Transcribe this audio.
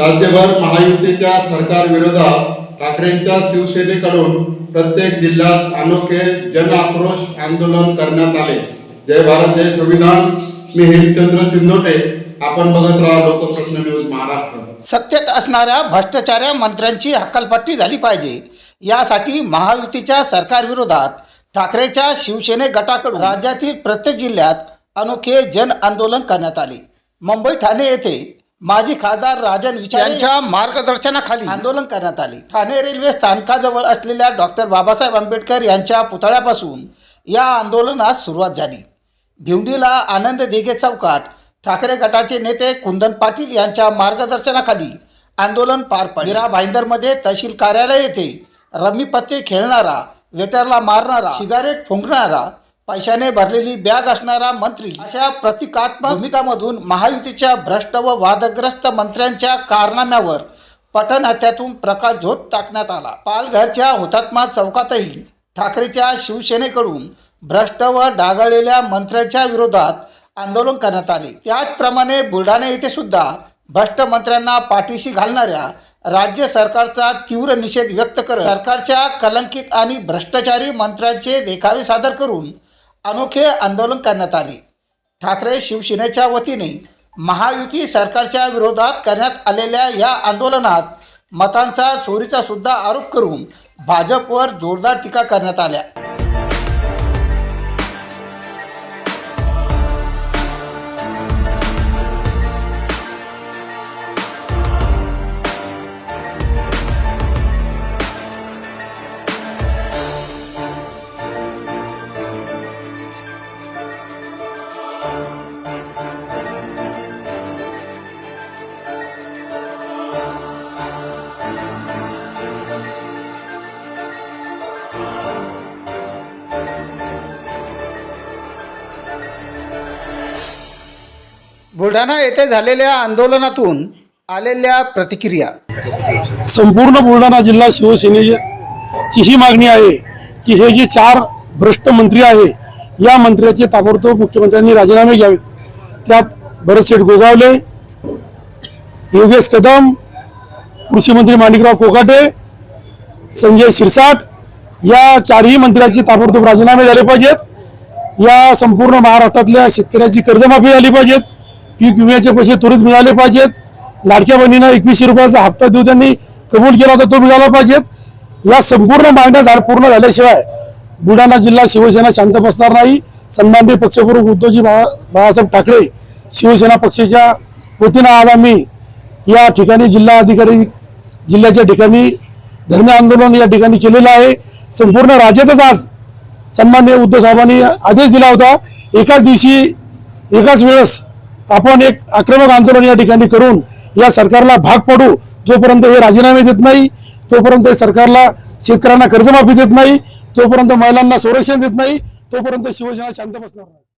राज्यभर महायुतीच्या सरकार विरोधात ठाकरेंच्या शिवसेनेकडून प्रत्येक जिल्ह्यात अनोखे जन आक्रोश आंदोलन करण्यात आले. जय भारत जय संविधान. मी हेमचंद्र चिंदोटे. आपण बघत राहा लोकप्रश्न न्यूज महाराष्ट्र. सत्तेत असणाऱ्या भ्रष्टाचार्या मंत्र्यांची हक्कलपट्टी झाली पाहिजे. यासाठी महायुतीच्या सरकारविरोधात ठाकरेच्या शिवसेने गटाकडून राज्यातील प्रत्येक जिल्ह्यात अनोखे जन आंदोलन करण्यात आले. मुंबई ठाणे येथे माजी खासदार राजन विचार यांच्या मार्गदर्शनाखाली आंदोलन करण्यात आले. ठाणे रेल्वे स्थानकाजवळ असलेल्या डॉक्टर बाबासाहेब आंबेडकर यांच्या पुतळ्यापासून या आंदोलनास सुरुवात झाली. भिवंडीला आनंद दिघे चौकात ठाकरे गटाचे नेते कुंदन पाटील यांच्या मार्गदर्शनाखाली आंदोलन पार पडले. भाईंदरमध्ये तहसील कार्यालय येथे रमी पत्ते खेळणारा वेटरला मारणारा सिगारेट फुंकणारा पैशाने भरलेली बॅग असणारा मंत्री अशा प्रतिकात्मक भूमिकामधून महायुतीच्या भ्रष्ट व वादग्रस्त मंत्र्यांच्या कारनाम्यावर पटनाट्यातून प्रकाश झोत टाकण्यात आला. पालघरच्या हुतात्मा चौकातही ठाकरेच्या शिवसेनेकडून भ्रष्ट व डागळलेल्या मंत्र्यांच्या विरोधात आंदोलन करण्यात आले. त्याचप्रमाणे बुलढाणा येथे सुद्धा भ्रष्ट मंत्र्यांना पाठीशी घालणाऱ्या राज्य सरकारचा तीव्र निषेध व्यक्त करत सरकारच्या कलंकित आणि भ्रष्टाचारी मंत्र्यांचे देखावे सादर करून अनोखे आंदोलन करण्यात आले. ठाकरे शिवसेनेच्या वतीने महायुती सरकारच्या विरोधात करण्यात आलेल्या या आंदोलनात मतांचा चोरीचा सुद्धा आरोप करून भाजपवर जोरदार टीका करण्यात आल्या. बुलढाणा येथे झालेल्या आंदोलनातून आलेल्या प्रतिक्रिया. संपूर्ण बुलढाणा जिल्हा शिवसेनेची ही मागणी आहे की हे जे चार भ्रष्ट मंत्री आहे या मंत्र्याचे ताबडतोब मुख्यमंत्र्यांनी राजीनामे घ्यावेत. त्यात भरतशेठ गोगावले योगेश कदम कृषी मंत्री माणिकराव कोकाटे संजय शिरसाट या चारही मंत्र्याचे ताबडतोब राजीनामे झाले पाहिजेत. या संपूर्ण महाराष्ट्रातल्या शेतकऱ्याची कर्जमाफी झाली पाहिजेत. पीक विम्याचे पैसे त्वरित मिळाले पाहिजेत. लाडक्या बहिणीनं एकवीसशे रुपयाचा हप्ता देऊ त्यांनी. कबूल केला तर तो मिळाला पाहिजेत. या संपूर्ण मागण्या झाड पूर्ण झाल्याशिवाय बुलढाणा जिल्हा शिवसेना शांत बसणार नाही. सन्माननीय पक्षप्रमुख उद्धवजी बाळा बाळासाहेब ठाकरे शिवसेना पक्षाच्या वतीनं आज आम्ही या ठिकाणी जिल्हा अधिकारी जिल्ह्याच्या ठिकाणी धरणे आंदोलन या ठिकाणी केलेलं आहे. संपूर्ण राज्यातच आज सन्माननीय उद्धव साहेबांनी आदेश दिला होता. एकाच दिवशी एकाच वेळेस आपण एक आक्रमक आंदोलन या ठिकाणी करून या सरकारला भाग पडू जोपर्यंत हे राजीनामे देत नाही तोपर्यंत हे सरकारला शेतकऱ्यांना कर्जमाफी देत नाही तोपर्यंत महिलांना संरक्षण देत नाही तोपर्यंत शिवसेना शांत बसणार नाही.